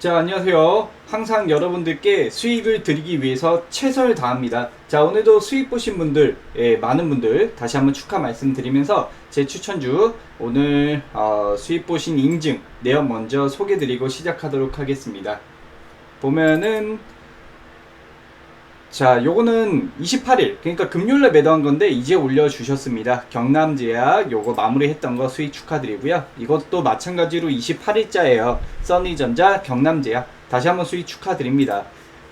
자, 안녕하세요. 항상 여러분들께 수익을 드리기 위해서 최선을 다합니다. 자, 오늘도 수익 보신 분들, 예, 많은 분들 다시 한번 축하 말씀드리면서 제 추천주 오늘 어, 수익 보신 인증 내역 먼저 소개드리고 시작하도록 하겠습니다. 보면은 자, 요거는 28일, 그러니까 금요일에 매도한 건데 이제 올려주셨습니다. 경남제약 요거 마무리했던 거 수익 축하드리고요. 이것도 마찬가지로 28일자예요. 써니전자, 경남제약 다시 한번 수익 축하드립니다.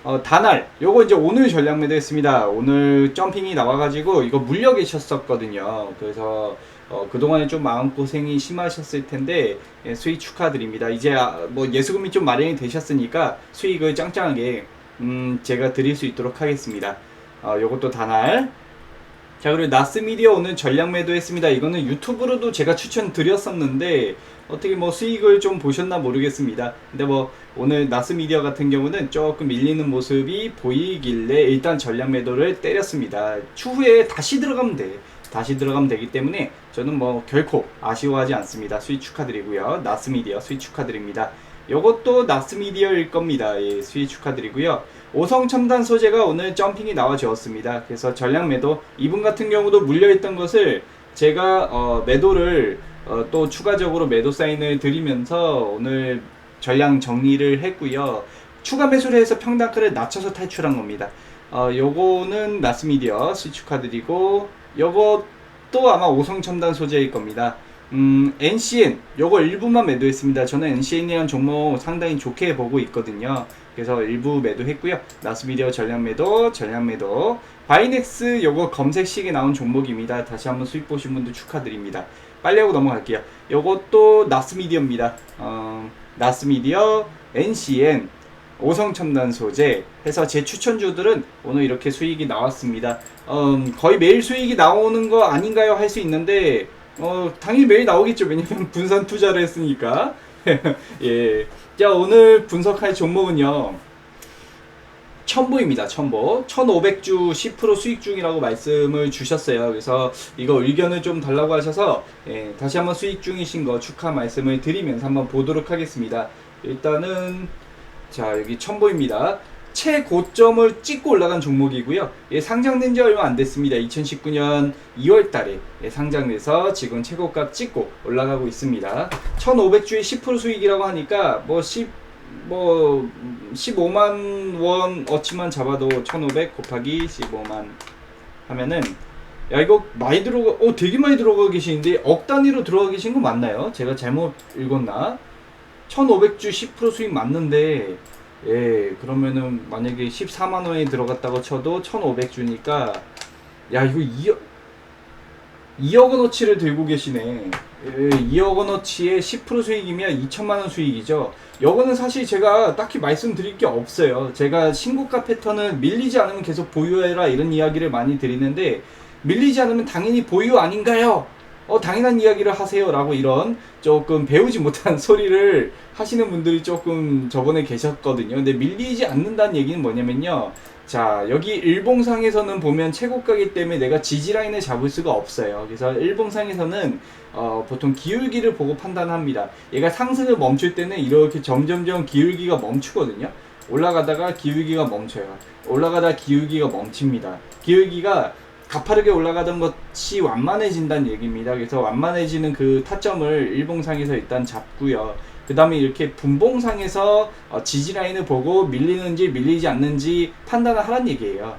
어, 다날 요거 이제 오늘 전략 매도했습니다. 오늘 점핑이 나와가지고 이거 물려 계셨었거든요. 그래서 어, 그동안에 좀 마음고생이 심하셨을 텐데 예, 수익 축하드립니다. 이제 아, 뭐 예수금이 좀 마련이 되셨으니까 수익을 짱짱하게 음, 제가 드릴 수 있도록 하겠습니다. 어, 요것도 다날. 자, 그리고 나스미디어 오늘 전략 매도했습니다. 이거는 유튜브로도 제가 추천드렸었는데, 어떻게 뭐 수익을 좀 보셨나 모르겠습니다. 근데 뭐 오늘 나스미디어 같은 경우는 조금 밀리는 모습이 보이길래 일단 전략 매도를 때렸습니다. 추후에 다시 들어가면 돼. 다시 들어가면 되기 때문에 저는 뭐 결코 아쉬워하지 않습니다. 수익 축하드리고요. 나스미디어 수익 축하드립니다. 요것도 나스미디어일 겁니다. 예, 수익 축하드리고요. 오성 첨단 소재가 오늘 점핑이 나와주었습니다. 그래서 전량 매도 이분 같은 경우도 물려있던 것을 제가 어, 매도를 어, 또 추가적으로 매도 사인을 드리면서 오늘 전량 정리를 했고요. 추가 매수를 해서 평단가를 낮춰서 탈출한 겁니다. 어, 요거는 나스미디어 수익 축하드리고 요것도 아마 오성 첨단 소재일 겁니다. 음, NCN 요거 일부만 매도했습니다. 저는 NCN이라는 종목 상당히 좋게 보고 있거든요. 그래서 일부 매도했고요. 나스미디어 전량 매도, 전량 매도. 바이넥스 요거 검색식에 나온 종목입니다. 다시 한번 수익 보신 분들 축하드립니다. 빨리 하고 넘어갈게요. 요것도 나스미디어입니다. 어, 나스미디어, NCN, 오성첨단 소재 해서 제 추천주들은 오늘 이렇게 수익이 나왔습니다. 음, 거의 매일 수익이 나오는 거 아닌가요? 할 수 있는데 어, 당연히 매일 나오겠죠. 왜냐면 분산 투자를 했으니까. 예. 자, 오늘 분석할 종목은요. 첨보입니다. 첨보. 1500주 10% 수익 중이라고 말씀을 주셨어요. 그래서 이거 의견을 좀 달라고 하셔서 예, 다시 한번 수익 중이신 거 축하 말씀을 드리면서 한번 보도록 하겠습니다. 일단은 자, 여기 첨보입니다. 최고점을 찍고 올라간 종목이고요. 예, 상장된 지 얼마 안 됐습니다. 2019년 2월 달에 예, 상장돼서 지금 최고가 찍고 올라가고 있습니다. 1500주에 10% 수익이라고 하니까 뭐 10, 뭐 15만 원 어치만 잡아도 1500 곱하기 15만 하면은 야 이거 많이 들어가 어 되게 많이 들어가 계시는데 억 단위로 들어가 계신 거 맞나요? 제가 잘못 읽었나? 1500주 10% 수익 맞는데 예, 그러면은 만약에 14만 원이 들어갔다고 쳐도 1,500 주니까 야, 이거 2억 2억 원어치를 들고 계시네. 예, 2억 원어치의 10% 수익이면 2천만 원 수익이죠. 요거는 사실 제가 딱히 말씀드릴 게 없어요. 제가 신고가 패턴은 밀리지 않으면 계속 보유해라 이런 이야기를 많이 드리는데 밀리지 않으면 당연히 보유 아닌가요? 어, 당연한 이야기를 하세요라고 이런 조금 배우지 못한 소리를 하시는 분들이 조금 저번에 계셨거든요. 근데 밀리지 않는다는 얘기는 뭐냐면요. 자, 여기 일봉상에서는 보면 최고가기 때문에 내가 지지라인을 잡을 수가 없어요. 그래서 일봉상에서는 어, 보통 기울기를 보고 판단합니다. 얘가 상승을 멈출 때는 이렇게 점점점 기울기가 멈추거든요. 올라가다가 기울기가 멈춰요. 올라가다 기울기가 멈춥니다. 기울기가 가파르게 올라가던 것이 완만해진다는 얘기입니다. 그래서 완만해지는 그 타점을 일봉상에서 일단 잡고요. 그 다음에 이렇게 분봉상에서 어, 지지라인을 보고 밀리는지 밀리지 않는지 판단을 하란 얘기예요.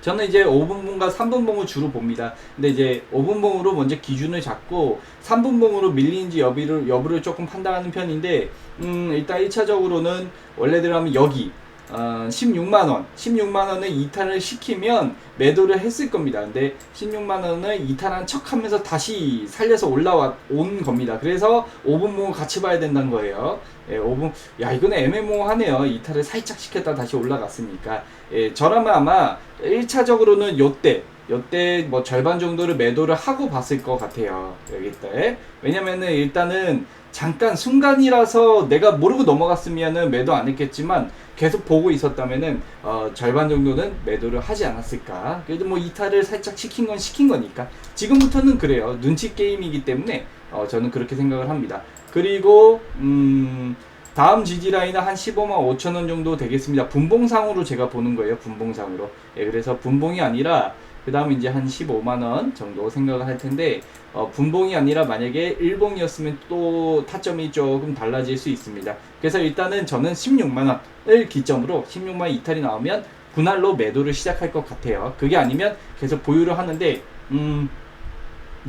저는 이제 5분봉과 3분봉을 주로 봅니다. 근데 이제 5분봉으로 먼저 기준을 잡고 3분봉으로 밀리는지 여부를, 여부를 조금 판단하는 편인데, 음, 일단 1차적으로는 원래대로 하면 여기, 어, 16만 원, 16만 원을 이탈을 시키면 매도를 했을 겁니다. 근데 16만 원을 이탈한 척 하면서 다시 살려서 올라와, 온 겁니다. 그래서 5분봉을 같이 봐야 된다는 거예요. 예, 5분, 야, 이거는 애매모호하네요. 이탈을 살짝 시켰다 다시 올라갔으니까. 예, 저라면 아마 1차적으로는 요때, 요때 뭐 절반 정도를 매도를 하고 봤을 것 같아요. 여기 때. 왜냐면은 일단은 잠깐 순간이라서 내가 모르고 넘어갔으면은 매도 안 했겠지만 계속 보고 있었다면은 어, 절반 정도는 매도를 하지 않았을까. 그래도 뭐 이탈을 살짝 시킨 건 시킨 거니까 지금부터는 그래요. 눈치 게임이기 때문에 어, 저는 그렇게 생각을 합니다. 그리고 음. 다음 지지 라인은 한 15만 5천 원 정도 되겠습니다. 분봉상으로 제가 보는 거예요. 분봉상으로. 예, 그래서 분봉이 아니라 그 다음 이제 한 15만 원 정도 생각을 할 텐데 어, 분봉이 아니라 만약에 일봉이었으면 또 타점이 조금 달라질 수 있습니다. 그래서 일단은 저는 16만 원을 기점으로 16만 원 이탈이 나오면 분할로 매도를 시작할 것 같아요. 그게 아니면 계속 보유를 하는데 음,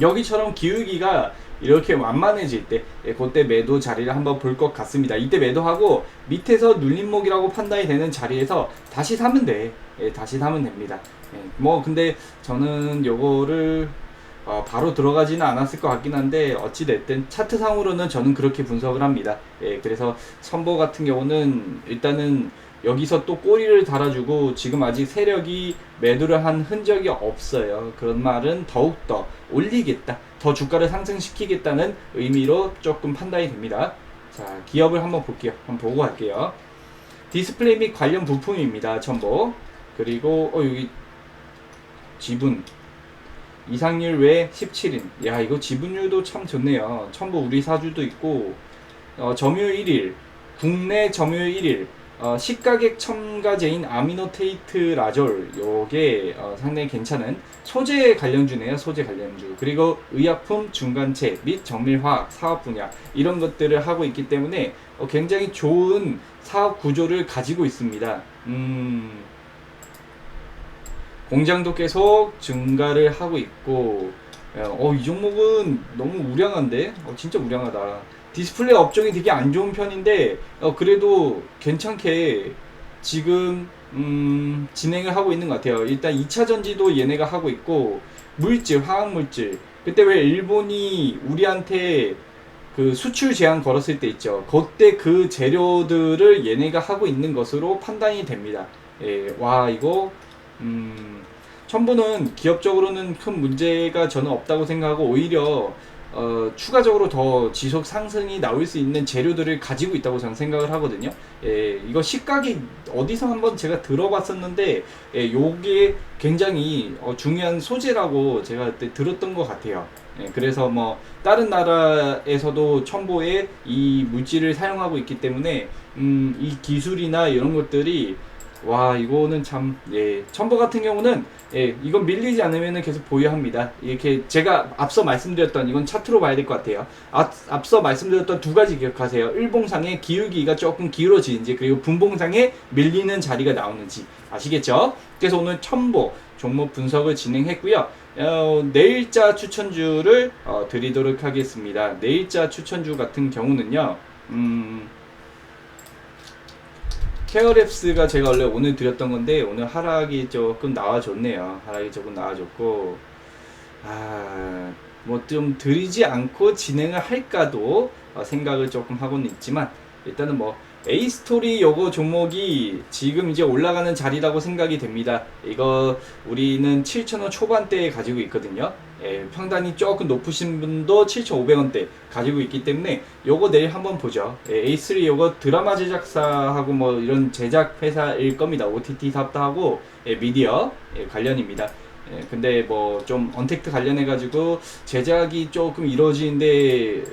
여기처럼 기울기가 이렇게 완만해질 때 예, 그때 매도 자리를 한번 볼 것 같습니다. 이때 매도하고 밑에서 눌림목이라고 판단이 되는 자리에서 다시 사면 돼. 예, 다시 사면 됩니다. 예, 뭐 근데 저는 요거를 어, 바로 들어가지는 않았을 것 같긴 한데 어찌 됐든 차트상으로는 저는 그렇게 분석을 합니다. 예, 그래서 선보 같은 경우는 일단은 여기서 또 꼬리를 달아주고 지금 아직 세력이 매도를 한 흔적이 없어요. 그런 말은 더욱더 올리겠다. 더 주가를 상승시키겠다는 의미로 조금 판단이 됩니다. 자, 기업을 한번 볼게요. 한번 보고 갈게요. 디스플레이 및 관련 부품입니다. 첨보. 그리고 어 여기 지분 이상률 외 17인. 야, 이거 지분율도 참 좋네요. 첨보 우리 사주도 있고 어, 점유율 1일. 국내 점유율 1일. 어, 시가객 첨가제인 아미노테이트라졸 요게 어, 상당히 괜찮은 소재 관련주네요 소재 관련주. 그리고 의약품 중간체 및 정밀화학 사업 분야 이런 것들을 하고 있기 때문에 어, 굉장히 좋은 사업 구조를 가지고 있습니다. 음, 공장도 계속 증가를 하고 있고 어, 이 종목은 너무 우량한데? 어, 진짜 우량하다 디스플레이 업종이 되게 안 좋은 편인데 어, 그래도 괜찮게 지금 음, 진행을 하고 있는 것 같아요. 일단 2차 전지도 얘네가 하고 있고 물질, 화학 물질. 그때 왜 일본이 우리한테 그 수출 제한 걸었을 때 있죠. 그때 그 재료들을 얘네가 하고 있는 것으로 판단이 됩니다. 예, 와 이거 음, 첨부는 기업적으로는 큰 문제가 저는 없다고 생각하고 오히려 어, 추가적으로 더 지속 상승이 나올 수 있는 재료들을 가지고 있다고 저는 생각을 하거든요. 예, 이거 식각이 어디서 한번 제가 들어봤었는데, 예, 요게 굉장히 어, 중요한 소재라고 제가 그때 들었던 것 같아요. 예, 그래서 뭐 다른 나라에서도 첨보에 이 물질을 사용하고 있기 때문에 음, 이 기술이나 이런 것들이 와 이거는 참 예. 첨보 같은 경우는 예, 이건 밀리지 않으면 계속 보유합니다. 이렇게 제가 앞서 말씀드렸던 이건 차트로 봐야 될 것 같아요. 앞, 앞서 말씀드렸던 두 가지 기억하세요. 일봉상의 기울기가 조금 기울어지는지 그리고 분봉상에 밀리는 자리가 나오는지 아시겠죠? 그래서 오늘 첨보 종목 분석을 진행했고요. 어, 내일자 추천주를 어, 드리도록 하겠습니다. 내일자 추천주 같은 경우는요. 음, 케어랩스가 제가 원래 오늘 드렸던 건데 오늘 하락이 조금 나와줬네요. 하락이 조금 나와줬고 아 뭐 좀 드리지 않고 진행을 할까도 어, 생각을 조금 하고는 있지만 일단은 뭐 A 스토리 요거 종목이 지금 이제 올라가는 자리라고 생각이 됩니다. 이거 우리는 7,000원 초반대에 가지고 있거든요. 예, 평단이 조금 높으신 분도 7,500원대 가지고 있기 때문에 요거 내일 한번 보죠. 예, A3 요거 드라마 제작사하고 뭐 이런 제작 회사일 겁니다. OTT 사업도 하고 예, 미디어 예, 관련입니다. 예, 근데 뭐 좀 언택트 관련해 가지고 제작이 조금 이루어지는데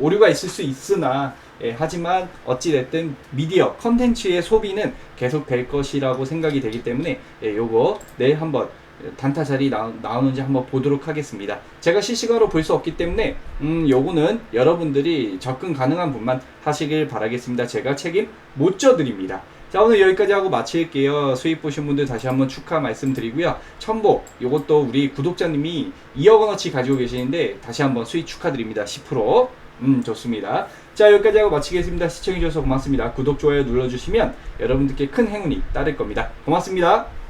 오류가 있을 수 있으나 예, 하지만 어찌됐든 미디어 컨텐츠의 소비는 계속 될 것이라고 생각이 되기 때문에 예, 요거 내일 한번 단타 자리 나, 나오는지 한번 보도록 하겠습니다. 제가 실시간으로 볼 수 없기 때문에 음 요거는 여러분들이 접근 가능한 분만 하시길 바라겠습니다. 제가 책임 못 져드립니다. 자 오늘 여기까지 하고 마칠게요. 수익 보신 분들 다시 한번 축하 말씀드리고요. 첨보 요것도 우리 구독자님이 2억 원어치 가지고 계시는데 다시 한번 수익 축하드립니다. 10%. 음 좋습니다. 자 여기까지 하고 마치겠습니다. 시청해주셔서 고맙습니다. 구독, 좋아요 눌러주시면 여러분들께 큰 행운이 따를 겁니다. 고맙습니다.